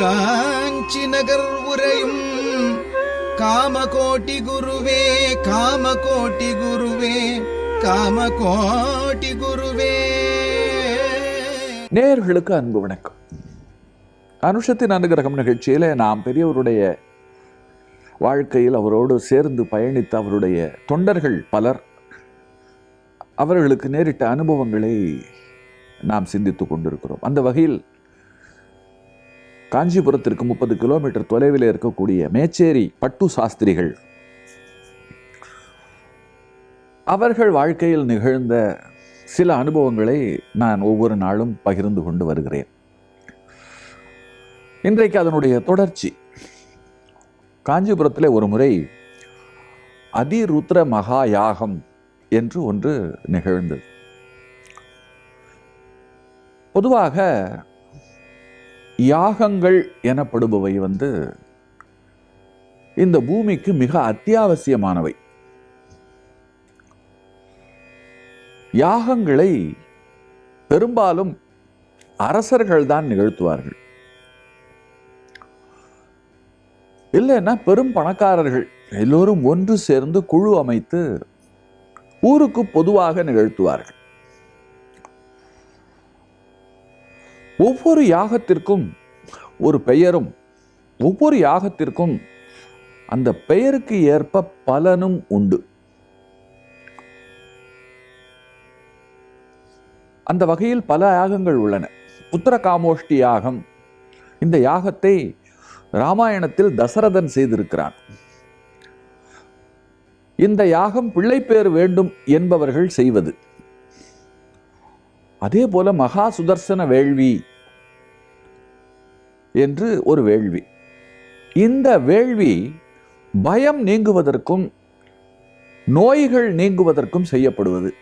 காஞ்சி நகர் உரையும் காமகோட்டி குருவே காமகோட்டி குருவே காமகோட்டி குருவே. நேர்களுக்கு அன்பு வணக்கம். அனுஷத்தின் அனுகிரகம் நிகழ்ச்சியில் நாம் பெரியவருடைய வாழ்க்கையில் அவரோடு சேர்ந்து பயணித்த அவருடைய தொண்டர்கள் பலர் அவர்களுக்கு நேரிட்ட அனுபவங்களை நாம் சிந்தித்து கொண்டிருக்கிறோம். அந்த வகையில் காஞ்சிபுரத்திற்கு முப்பது கிலோமீட்டர் தொலைவில் இருக்கக்கூடிய மேச்சேரி பட்டு சாஸ்திரிகள். அவர்கள் வாழ்க்கையில் நிகழ்ந்த சில அனுபவங்களை நான் ஒவ்வொரு நாளும் பகிர்ந்து கொண்டு வருகிறேன். இன்றைக்கு அதனுடைய தொடர்ச்சி. காஞ்சிபுரத்தில் ஒரு முறை அதிருத்ர மகா யாகம் என்று ஒன்று நிகழ்ந்தது. பொதுவாக யாகங்கள் எனப்படுபவை வந்து இந்த பூமிக்கு மிக அத்தியாவசியமானவை. யாகங்களை பெரும்பாலும் அரசர்கள் தான் நிகழ்த்துவார்கள். இல்லைன்னா பெரும் பணக்காரர்கள் எல்லோரும் ஒன்று சேர்ந்து குழு அமைத்து ஊருக்கு பொதுவாக நிகழ்த்துவார்கள். ஒவ்வொரு யாகத்திற்கும் ஒரு பெயரும் ஒவ்வொரு யாகத்திற்கும் அந்த பெயருக்கு ஏற்ப பலனும் உண்டு. அந்த வகையில் பல யாகங்கள் உள்ளன. புத்திர காமோஷ்டி யாகம் இந்த யாகத்தை ராமாயணத்தில் தசரதன் செய்திருக்கிறான். இந்த யாகம் பிள்ளைப்பேர் வேண்டும் என்பவர்கள் செய்வது. அதே போல மகா சுதர்சன வேள்வி என்று ஒரு வேள்வி. இந்த வேள்வி பயம் நீங்குவதற்கும் நோய்கள் நீங்குவதற்கும் செய்யப்படுவது.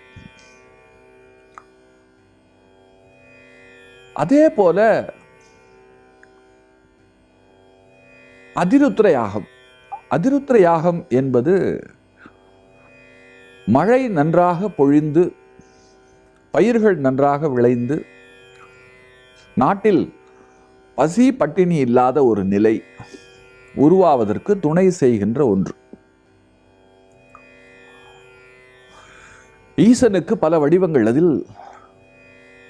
அதே போல அதிருத்ர யாகம். அதிருத்திர யாகம் என்பது மழை நன்றாக பொழிந்து பயிர்கள் நன்றாக விளைந்து நாட்டில் பசி பட்டினி இல்லாத ஒரு நிலை உருவாவதற்கு துணை செய்கின்ற ஒன்று. ஈசனுக்கு பல வடிவங்கள் அதில்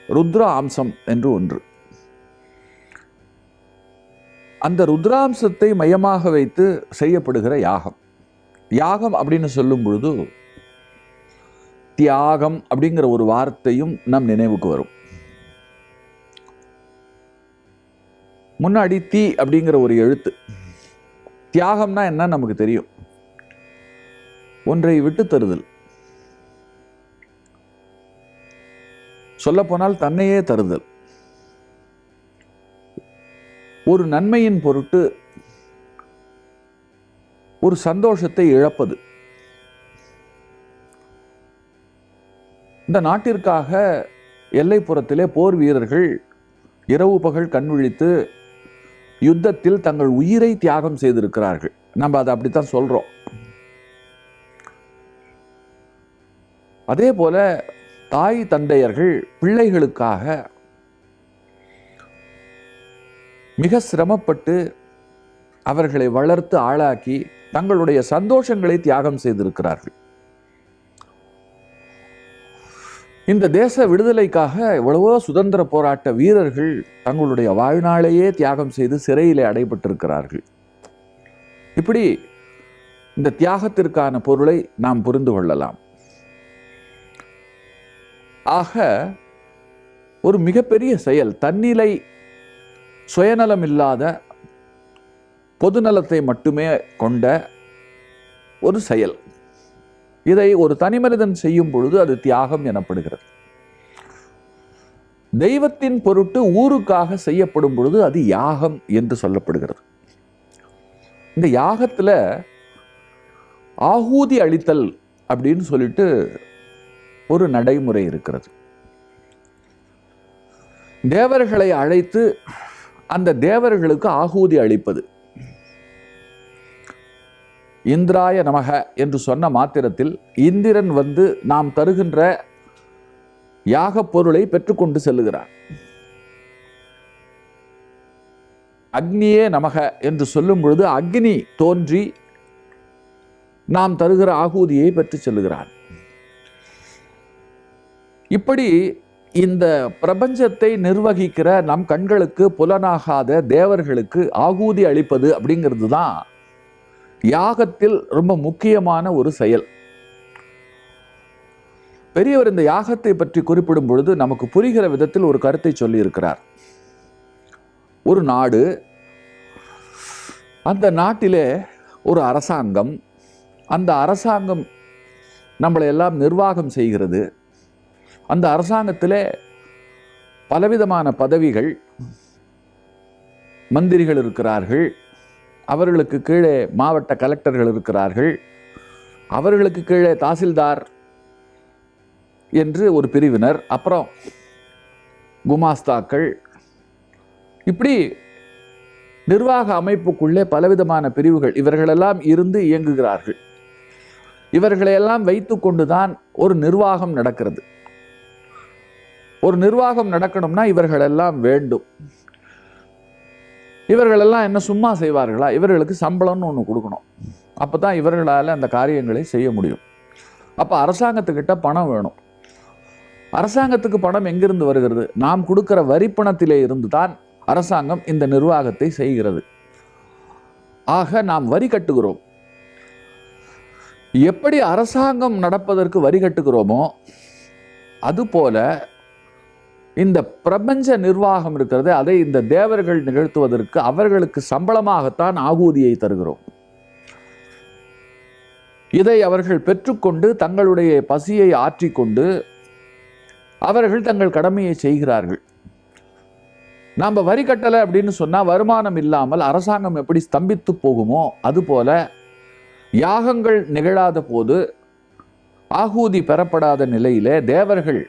ருத்ர அம்சம் என்று ஒன்று. அந்த ருத்ராம்சத்தை மையமாக வைத்து செய்யப்படுகிற யாகம். யாகம் அப்படின்னு சொல்லும் பொழுது தியாகம் அப்படிங்கிற ஒரு வார்த்தையும் நம் நினைவுக்கு வரும். முன்னாடி தீ அப்படிங்கிற ஒரு எழுத்து. தியாகம்னா என்ன நமக்கு தெரியும்? ஒன்றை விட்டு தருதல். சொல்லப்போனால் தன்னையே தருதல். ஒரு நன்மையின் பொருட்டு ஒரு சந்தோஷத்தை இழப்பது. இந்த நாட்டிற்காக எல்லைப்புறத்திலே போர் வீரர்கள் இரவு பகல் கண் விழித்து யுத்தத்தில் தங்கள் உயிரை தியாகம் செய்திருக்கிறார்கள். நம்ம அதை அப்படித்தான் சொல்றோம். அதே போல தாய் தந்தையர்கள் பிள்ளைகளுக்காக மிக சிரமப்பட்டு அவர்களை வளர்த்து ஆளாக்கி தங்களுடைய சந்தோஷங்களை தியாகம் செய்திருக்கிறார்கள். இந்த தேச விடுதலைக்காக எவ்வளவோ சுதந்திர போராட்ட வீரர்கள் தங்களுடைய வாழ்நாளையே தியாகம் செய்து சிறையிலே அடைபட்டிருக்கிறார்கள். இப்படி இந்த தியாகத்திற்கான பொருளை நாம் புரிந்து கொள்ளலாம். ஆக ஒரு மிகப்பெரிய செயல் தன்னிலை சுயநலம் இல்லாத பொதுநலத்தை மட்டுமே கொண்ட ஒரு செயல். இதை ஒரு தனிமனிதன் செய்யும் பொழுது அது தியாகம் எனப்படுகிறது. தெய்வத்தின் பொருட்டு ஊருக்காக செய்யப்படும் பொழுது அது யாகம் என்று சொல்லப்படுகிறது. இந்த யாகத்துல ஆகூதி அளித்தல் அப்படின்னு சொல்லிட்டு ஒரு நடைமுறை இருக்கிறது. தேவர்களை அழைத்து அந்த தேவர்களுக்கு ஆகூதி அளிப்பது. இந்திராய நமக என்று சொன்ன மாத்திரத்தில் இந்திரன் வந்து நாம் தருகின்ற யாகப் பொருளை பெற்றுக்கொண்டு செல்லுகிறார். அக்னியே நமக என்று சொல்லும் பொழுது அக்னி தோன்றி நாம் தருகிற ஆகூதியை பெற்று செல்லுகிறான் இப்படி இந்த பிரபஞ்சத்தை நிர்வகிக்கிற நம் கண்களுக்கு புலனாகாத தேவர்களுக்கு ஆகூதி அளிப்பது அப்படிங்கிறது தான் யாகத்தில் ரொம்ப முக்கியமான ஒரு செயல். பெரியவர் இந்த யாகத்தை பற்றி குறிப்பிடும் பொழுது நமக்கு புரிகிற விதத்தில் ஒரு கருத்தை சொல்லியிருக்கிறார். ஒரு நாடு அந்த நாட்டிலே ஒரு அரசாங்கம் அந்த அரசாங்கம் நம்மளை எல்லாம் நிர்வாகம் செய்கிறது. அந்த அரசாங்கத்தில் பலவிதமான பதவிகள் மந்திரிகள் இருக்கிறார்கள். அவர்களுக்கு கீழே மாவட்ட கலெக்டர்கள் இருக்கிறார்கள். அவர்களுக்கு கீழே தாசில்தார் என்று ஒரு பிரிவினர் அப்புறம் குமாஸ்தாக்கள். இப்படி நிர்வாக அமைப்புக்குள்ளே பலவிதமான பிரிவுகள் இவர்களெல்லாம் இருந்து இயங்குகிறார்கள். இவர்களையெல்லாம் வைத்துக்கொண்டுதான் ஒரு நிர்வாகம் நடக்கிறது. ஒரு நிர்வாகம் நடக்கணும்னா இவர்களெல்லாம் வேண்டும். இவர்களெல்லாம் என்ன சும்மா செய்வார்களா? இவர்களுக்கு சம்பளம்னு ஒன்று கொடுக்கணும். அப்போ தான் இவர்களால் அந்த காரியங்களை செய்ய முடியும். அப்போ அரசாங்கத்துக்கிட்ட பணம் வேணும். அரசாங்கத்துக்கு பணம் எங்கிருந்து வருகிறது? நாம் கொடுக்குற வரிப்பணத்திலே இருந்து தான் அரசாங்கம் இந்த நிர்வாகத்தை செய்கிறது. ஆக நாம் வரி கட்டுகிறோம். எப்படி அரசாங்கம் நடப்பதற்கு வரி கட்டுகிறோமோ அதுபோல இந்த பிரபஞ்ச நிர்வாகம் இருக்கிறது அதை இந்த தேவர்கள் நிகழ்த்துவதற்கு அவர்களுக்கு சம்பளமாகத்தான் ஆகூதியை தருகிறோம். இதை அவர்கள் பெற்றுக்கொண்டு தங்களுடைய பசியை ஆற்றிக்கொண்டு அவர்கள் தங்கள் கடமையை செய்கிறார்கள். நாம் வரி கட்டலை அப்படின்னு சொன்னால் வருமானம் இல்லாமல் அரசாங்கம் எப்படி ஸ்தம்பித்து போகுமோ அதுபோல யாகங்கள் நிகழாத போது ஆகூதி பெறப்படாத நிலையிலே தேவர்கள்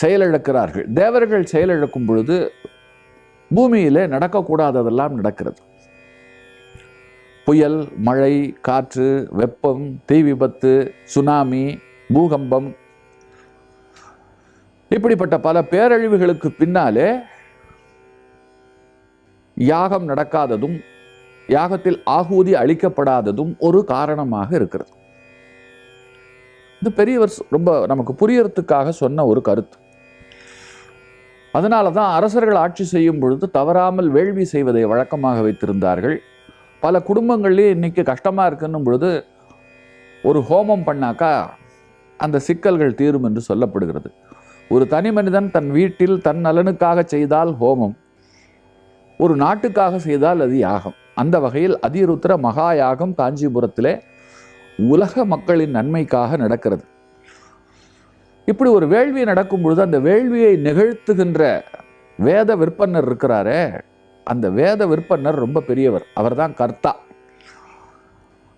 செயலிழக்கிறார்கள். தேவர்கள் செயலிழக்கும் பொழுது பூமியில் நடக்கக்கூடாததெல்லாம் நடக்கிறது. புயல் மழை காற்று வெப்பம் தீ விபத்து சுனாமி பூகம்பம். இப்படிப்பட்ட பல பேரழிவுகளுக்கு பின்னாலே யாகம் நடக்காததும் யாகத்தில் ஆகூதி அளிக்கப்படாததும் ஒரு காரணமாக இருக்கிறது. இது பெரியவர் ரொம்ப நமக்கு புரியறதுக்காக சொன்ன ஒரு கருத்து. அதனால தான் அரசர்கள் ஆட்சி செய்யும் பொழுது தவறாமல் வேள்வி செய்வதை வழக்கமாக வைத்திருந்தார்கள். பல குடும்பங்கள்லேயே இன்னைக்கு கஷ்டமாக இருக்குன்னும் பொழுது ஒரு ஹோமம் பண்ணாக்கா அந்த சிக்கல்கள் தீரும் என்று சொல்லப்படுகிறது. ஒரு தனி மனிதன் தன் வீட்டில் தன் நலனுக்காக செய்தால் ஹோமம் ஒரு நாட்டுக்காக செய்தால் அது யாகம். அந்த வகையில் அதிருத்திர மகா யாகம் காஞ்சிபுரத்திலே உலக மக்களின் நன்மைக்காக நடக்கிறது. இப்படி ஒரு வேள்வி நடக்கும் பொழுது அந்த வேள்வியை நிகழ்த்துகின்ற வேத விற்பனர் இருக்கிறாரே அந்த வேத விற்பனர் ரொம்ப பெரியவர். அவர்தான் கர்த்தா.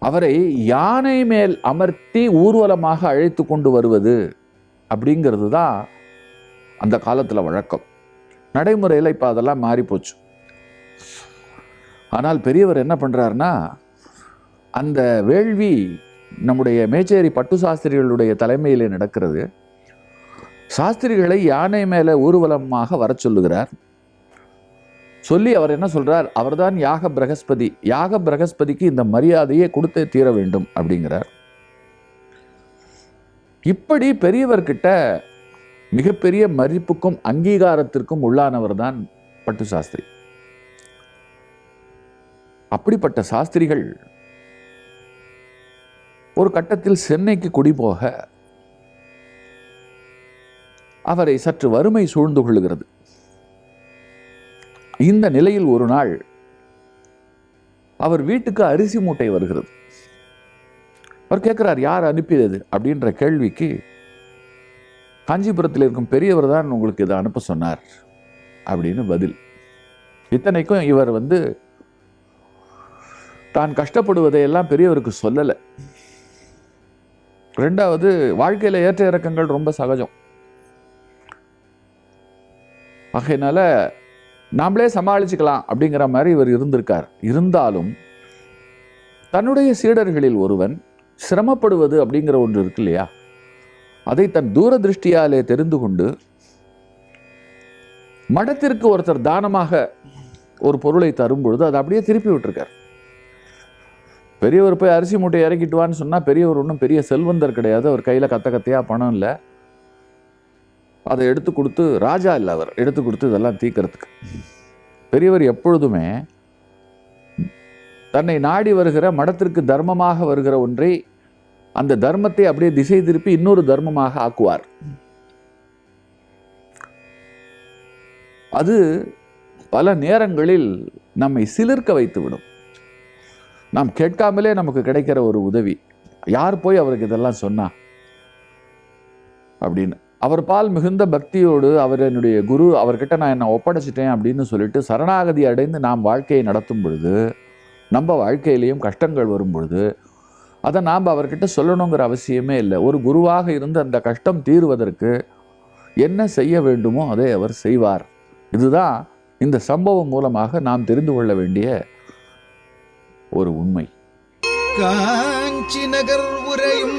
அவரை யானை மேல் அமர்த்தி ஊர்வலமாக அழைத்து கொண்டு வருவது அப்படிங்கிறது தான் அந்த காலத்தில் வழக்கம். நடைமுறையில் இப்போ அதெல்லாம் மாறிப்போச்சு ஆனால் பெரியவர் என்ன பண்ணுறாருன்னா அந்த வேள்வி நம்முடைய மேச்சேரி பட்டு சாஸ்திரிகளுடைய தலைமையில் நடக்கிறது. சாஸ்திரிகளை யானை மேலே ஊர்வலமாக வர சொல்லுகிறார். சொல்லி அவர் என்ன சொல்கிறார் அவர்தான் யாக பிரகஸ்பதி. யாக பிரகஸ்பதிக்கு இந்த மரியாதையை கொடுத்தே தீர வேண்டும் அப்படிங்கிறார். இப்படி பெரியவர்கிட்ட மிகப்பெரிய மதிப்புக்கும் அங்கீகாரத்திற்கும் உள்ளானவர் தான் பட்டு சாஸ்திரி. அப்படிப்பட்ட சாஸ்திரிகள் ஒரு கட்டத்தில் சென்னைக்கு குடி போக அவரை சற்று வறுமை சூழ்ந்து கொள்ளுகிறது. இந்த நிலையில் ஒரு நாள் அவர் வீட்டுக்கு அரிசி மூட்டை வருகிறது. அவர் கேட்கிறார் யார் அனுப்பியது? அப்படின்ற கேள்விக்கு காஞ்சிபுரத்தில் இருக்கும் பெரியவர் தான் உங்களுக்கு இதை அனுப்ப சொன்னார் அப்படின்னு பதில். இத்தனைக்கும் இவர் வந்து தான் கஷ்டப்படுவதையெல்லாம் பெரியவருக்கு சொல்லலை. ரெண்டாவது வாழ்க்கையில் ஏற்ற இறக்கங்கள் ரொம்ப சகஜம். ஆகையினால நாமளே சமாளிச்சுக்கலாம் அப்படிங்கிற மாதிரி இவர் இருந்திருக்கார். இருந்தாலும் தன்னுடைய சீடர்களில் ஒருவன் சிரமப்படுவது அப்படிங்கிற ஒன்று இருக்கு இல்லையா? அதை தன் தூர திருஷ்டியாலே தெரிந்து கொண்டு மடத்திற்கு ஒருத்தர் தானமாக ஒரு பொருளை தரும் பொழுது அதை அப்படியே திருப்பி விட்டுருக்கார். பெரியவர் போய் அரிசி மூட்டை இறக்கிட்டு வான்னு சொன்னால் பெரியவர் ஒன்றும் பெரிய செல்வந்தர் கிடையாது. அவர் கையில் கத்த கத்தையாக பணம் இல்லை. அதை எடுத்து கொடுத்து ராஜா இல்லை அவர். எடுத்து கொடுத்து இதெல்லாம் தீக்கிறதுக்கு பெரியவர் எப்பொழுதுமே தன்னை நாடி வருகிற மடத்திற்கு தர்மமாக வருகிற ஒன்றை அந்த தர்மத்தை அப்படியே திசை திருப்பி இன்னொரு தர்மமாக ஆக்குவார். அது பல நேரங்களில் நம்மை சிலிர்க்க வைத்துவிடும். நாம் கேட்காமலே நமக்கு கிடைக்கிற ஒரு உதவி. யார் போய் அவருக்கு இதெல்லாம் சொன்னா? அப்படின்னு. அவர் பால் மிகுந்த பக்தியோடு அவர் என்னுடைய குரு அவர்கிட்ட நான் என்னை ஒப்படைச்சிட்டேன் அப்படின்னு சொல்லிட்டு சரணாகதி அடைந்து நாம் வாழ்க்கையை நடத்தும் பொழுது நம்ம வாழ்க்கையிலையும் கஷ்டங்கள் வரும் பொழுது அதை நாம் அவர்கிட்ட சொல்லணுங்கிற அவசியமே இல்லை. ஒரு குருவாக இருந்து அந்த கஷ்டம் தீர்வதற்கு என்ன செய்ய வேண்டுமோ அதை அவர் செய்வார். இதுதான் இந்த சம்பவம் மூலமாக நாம் தெரிந்து கொள்ள வேண்டிய ஒரு உண்மை. காஞ்சி நகர் உரையும்